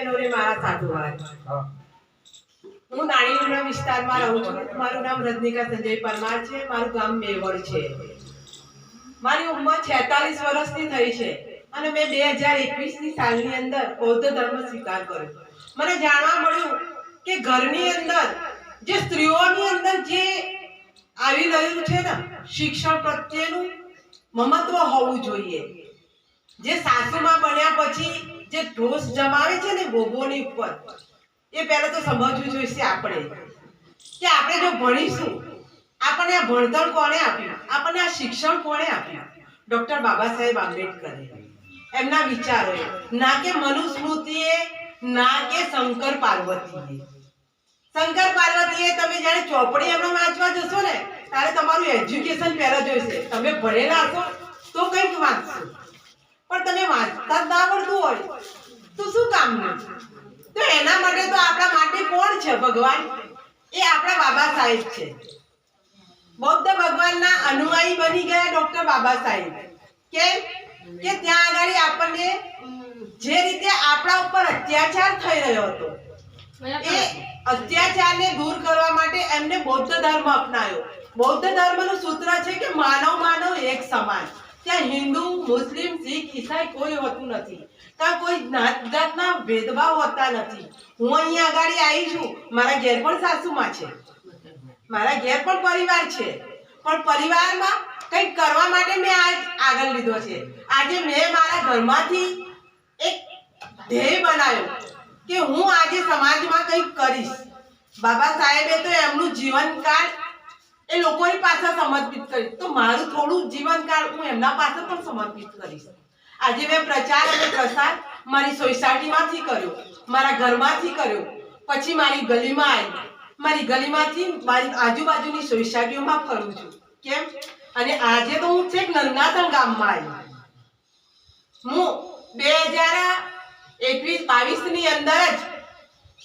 બહેનો મારા સાધુ હોય. હું. નાણીના વિસ્તારમાં રહું છું. મારું નામ રજનીકા સંજય પરમાર છે. મારું ગામ મેવડ છે. મારી ઉંમર છેતાલીસ વર્ષની થઈ છે અને મેં બે હજાર એકવીસની સાલની અંદર બૌદ્ધ ધર્મ સ્વીકાર કર્યો. મને જાણવા મળ્યું કે ઘરની અંદર જે સ્ત્રીઓની અંદર જે આવી રહ્યું છે ને શિક્ષણ પ્રત્યેનું મમત્વ હોવું જોઈએ. જે સાસુમાં બન્યા પછી જે ઢોસ જમાવે છે ને ગોગોની ઉપર, એ પહેલા તો સમજવું જોઈશે આપણે. કે આપણે જો ભણીશું, આપણને આ ભણતર કોણે આપ્યું? આપણને આ શિક્ષણ કોણે આપ્યું? ડૉક્ટર બાબા સાહેબ આંબેડકરે. એમના વિચારોએ ના કે મનુસ્મૃતિએ, ના કે શંકર પાર્વતીએ. શંકર પાર્વતીએ તમે જ્યારે ચોપડી એમણે વાંચવા જશો ને, ત્યારે તમારું એજ્યુકેશન પહેલાં જોઈશે. તમે ભણેલા હશો તો કંઈક વાંચશો. પણ તમે વાંચતા જ ના આવડતું હોય. કામનું તો એના માટે તો આપણા માટે કોણ છે ભગવાન? એ આપણા બાબા સાહેબ છે. બૌદ્ધ ભગવાનના અનુયાયી બની ગયા ડોક્ટર બાબા સાહેબ. કે કે ત્યાં આગળ આપણને જે રીતે આપણા ઉપર અત્યાચાર થઈ રહ્યો હતો એ અત્યાચારને દૂર કરવા માટે એમને બૌદ્ધ ધર્મ અપનાવ્યો બૌદ્ધ ધર્મનું સૂત્ર છે કે માનવ માનવ એક સમાન. હિન્દુ, મુસ્લિમ, શીખ, ઈસાઈ કોઈ હોતું નથી. ત્યાં કોઈ જ્ઞાત જાતના ભેદભાવ હોતા નથી. હું અહીંયા આગળ આવી છું. મારા ઘેર પણ સાસુમાં છે. મારા ઘેર પણ પરિવાર છે. પણ પરિવારમાં કંઈક કરવા માટે મેં આજ આગળ લીધો છે. આજે મેં મારા ઘરમાંથી એક ધ્યેય બનાવ્યો કે હું આજે સમાજમાં કંઈક કરીશ. બાબા સાહેબે તો એમનું જીવનકાળ એ લોકોની પાસે સમર્પિત કરીશ તો મારું થોડું જીવનકાળ હું એમના પાસે પણ સમર્પિત કરીશ. આજે મેં પ્રચાર અને પ્રસાર મારી સોસાયટીમાંથી કર્યો, મારા ઘરમાંથી કર્યો, પછી મારી ગલીમાં આવી મારી ગલીમાંથી મારી આજુબાજુની સોસાયટીઓમાં ફરું છું. કેમ? અને આજે તો હું છેક નંદાતણ ગામમાં આવી. હું બે હજાર એકવીસ બાવીસની અંદર જ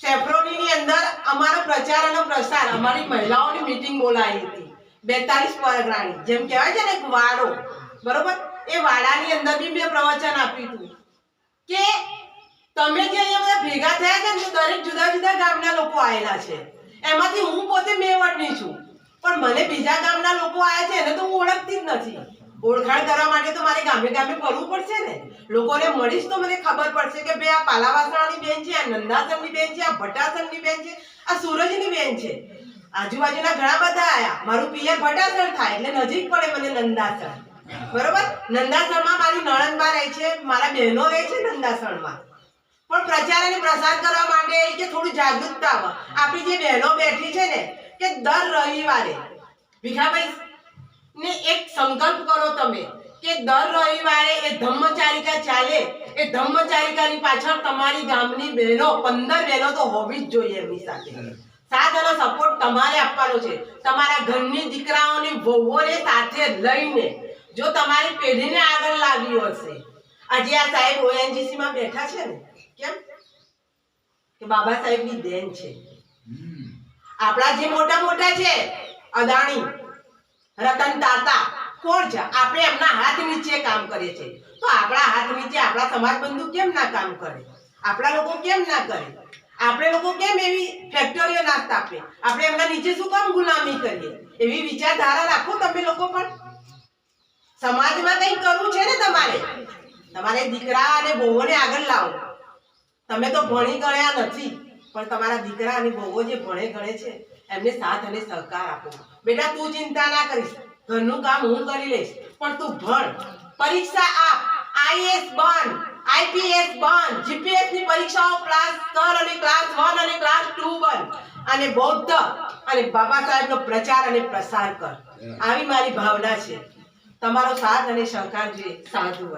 સેફ્રોનીની અંદર અમારો પ્રચાર અને પ્રસાર, અમારી મહિલાઓની મીટિંગ બોલાવી હતી. બેતાલીસ પરગણાની જેમ કહેવાય છે ને એક વાડો, બરોબર? એ વાડાની અંદર બી મેં પ્રવચન આપ્યું હતું કે તમે જે અહીંયા બધા ભેગા થયા છે ને દરેક જુદા જુદા ગામના લોકો આવેલા છે, એમાંથી હું પોતે મેવડની છું. પણ મને બીજા ગામના લોકો આવ્યા છે, એને તો હું ઓળખતી જ નથી. ઓળખાણ કરવા માટે તો મારે ગામે ગામે ફરવું પડશે ને. લોકોને મળીશ તો મને ખબર પડશે કે ભાઈ આ પાલાવાસણાની બેન છે, આ નંદાસનની બેન છે, આ ભટાસણની બેન છે, આ સૂરજની બેન છે. આજુબાજુના ઘણા બધા આયા. મારું પિયર ભટાસણ થાય એટલે નજીક પડે મને નંદાસણ બરોબર? નંદાસણમાં મારી નણંદબા રહે છે, મારા બહેનો રહે છે નંદાસણમાં પણ પ્રચાર અને પ્રસાર કરવા માટે કે થોડું જાગૃતતા આપણી જે બહેનો બેઠી છે ને, કે દર રવિવારે, ભીખાભાઈ ને એક સંકલ્પ કરો તમે કે દર રવિવારે એ ધમ્મચારિકા ચાલે એ ધમ્મચારિકાની પાછળ તમારી ગામની બહેનો પંદર બહેનો તો હોવી જ જોઈએ એમની સાથે. સાથ અને સપોર્ટ તમારે આપવાનો છે. તમારા ઘરની દીકરાઓની વહુઓને સાથે લઈને જો તમારી પેઢીને આગળ લાવી હશે. આજે આ સાહેબ ઓએનજીસી માં બેઠા છે ને કેમ? કે બાબા સાહેબની દેન છે. આપણા જે મોટા મોટા છે અદાણી રતન તાતા, કોણ છે? આપણે એમના હાથ નીચે કામ કરીએ છીએ. તો આપણા હાથ નીચે આપણા સમાજ બંધુ કેમ ના કામ કરે? આપણા લોકો કેમ ના કરે? આપણે લોકો કેમ એવી ફેક્ટરીઓ ના સ્થાપે આપણે એમના નીચે શું કામ ગુલામી કરીએ? એવી વિચારધારા રાખો તમે લોકો પણ. સમાજમાં કંઈક કરવું છે ને તમારે? તમારે દીકરા અને બહુને આગળ લાવો. તમે તો ભણી ગણ્યા નથી, પણ તમારા દીકરા અને બહુઓ જે ભણે ગણે છે એમને સાથ અને સહકાર આપો. બેટા તું ચિંતા ના કરીશ. ઘરનું કામ હું કરી લઈશ. પણ તું ભણ. પરીક્ષા આપ. આઈએસ બન. આઈપીએસ બન. જીપીએસની પરીક્ષાઓ ક્લાસ કર અને ક્લાસ વન અને ક્લાસ ટુ બન. અને બૌદ્ધ. અને બાબા સાહેબનો પ્રચાર અને પ્રસાર કર. આવી મારી ભાવના છે. તમારો સાથ અને સહકાર જોઈએ સાધુ